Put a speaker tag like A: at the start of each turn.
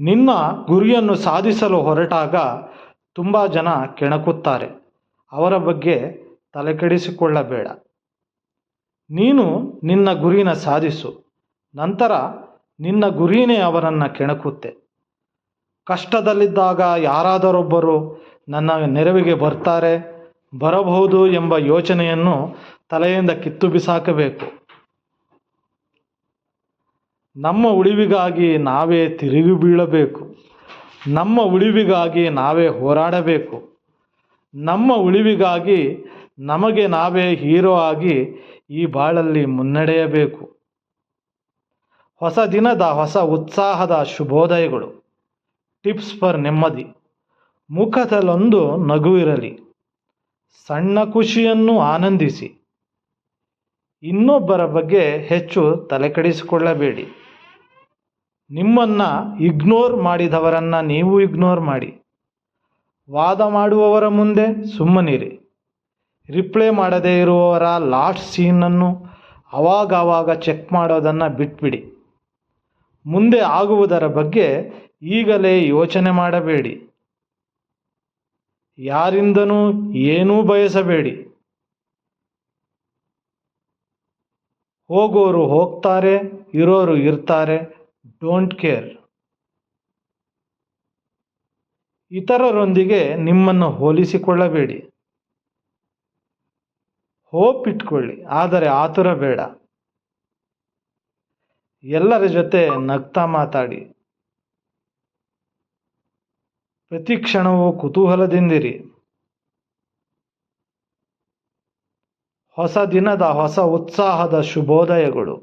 A: ನಿನ್ನ ಗುರಿಯನ್ನು ಸಾಧಿಸಲು ಹೊರಟಾಗ ತುಂಬ ಜನ ಕೆಣಕುತ್ತಾರೆ. ಅವರ ಬಗ್ಗೆ ತಲೆಕೆಡಿಸಿಕೊಳ್ಳಬೇಡ. ನೀನು ನಿನ್ನ ಗುರಿನ ಸಾಧಿಸು. ನಂತರ ನಿನ್ನ ಗುರಿನೇ ಅವರನ್ನು ಕೆಣಕುತ್ತೆ. ಕಷ್ಟದಲ್ಲಿದ್ದಾಗ ಯಾರಾದರೊಬ್ಬರು ನನ್ನ ನೆರವಿಗೆ ಬರ್ತಾರೆ, ಬರಬಹುದು ಎಂಬ ಯೋಚನೆಯನ್ನು ತಲೆಯಿಂದ ಕಿತ್ತು ಬಿಸಾಕಬೇಕು. ನಮ್ಮ ಉಳಿವಿಗಾಗಿ ನಾವೇ ತಿರುಗಿ ಬೀಳಬೇಕು. ನಮ್ಮ ಉಳಿವಿಗಾಗಿ ನಾವೇ ಹೋರಾಡಬೇಕು. ನಮ್ಮ ಉಳಿವಿಗಾಗಿ ನಮಗೆ ನಾವೇ ಹೀರೋ ಆಗಿ ಈ ಬಾಳಲ್ಲಿ ಮುನ್ನಡೆಯಬೇಕು. ಹೊಸ ದಿನದ ಹೊಸ ಉತ್ಸಾಹದ ಶುಭೋದಯಗಳು. ಟಿಪ್ಸ್ ಫರ್ ನೆಮ್ಮದಿ. ಮುಖದಲ್ಲೊಂದು ನಗು ಇರಲಿ. ಸಣ್ಣ ಖುಷಿಯನ್ನು ಆನಂದಿಸಿ. ಇನ್ನೊಬ್ಬರ ಬಗ್ಗೆ ಹೆಚ್ಚು ತಲೆಕೆಡಿಸಿಕೊಳ್ಳಬೇಡಿ. ನಿಮ್ಮನ್ನು ಇಗ್ನೋರ್ ಮಾಡಿದವರನ್ನ ನೀವು ಇಗ್ನೋರ್ ಮಾಡಿ. ವಾದ ಮಾಡುವವರ ಮುಂದೆ ಸುಮ್ಮನಿರಿ. ರಿಪ್ಲೈ ಮಾಡದೇ ಇರುವವರ ಲಾಸ್ಟ್ ಸೀನನ್ನು ಅವಾಗವಾಗ ಚೆಕ್ ಮಾಡೋದನ್ನು ಬಿಟ್ಬಿಡಿ. ಮುಂದೆ ಆಗುವುದರ ಬಗ್ಗೆ ಈಗಲೇ ಯೋಚನೆ ಮಾಡಬೇಡಿ. ಯಾರಿಂದನೂ ಏನೂ ಬಯಸಬೇಡಿ. ಹೋಗೋರು ಹೋಗ್ತಾರೆ, ಇರೋರು ಇರ್ತಾರೆ ಡೋಂಟ್ ಕೇರ್ ಇತರರೊಂದಿಗೆ ನಿಮ್ಮನ್ನು ಹೋಲಿಸಿಕೊಳ್ಳಬೇಡಿ. ಹೋಪ್ ಇಟ್ಕೊಳ್ಳಿ, ಆದರೆ ಆತುರ ಬೇಡ. ಎಲ್ಲರ ಜೊತೆ ನಗ್ತಾ ಮಾತಾಡಿ. ಪ್ರತಿ ಕ್ಷಣವೂ ಕುತೂಹಲದಿಂದಿರಿ. ಹೊಸ ದಿನದ ಹೊಸ ಉತ್ಸಾಹದ ಶುಭೋದಯಗಳು.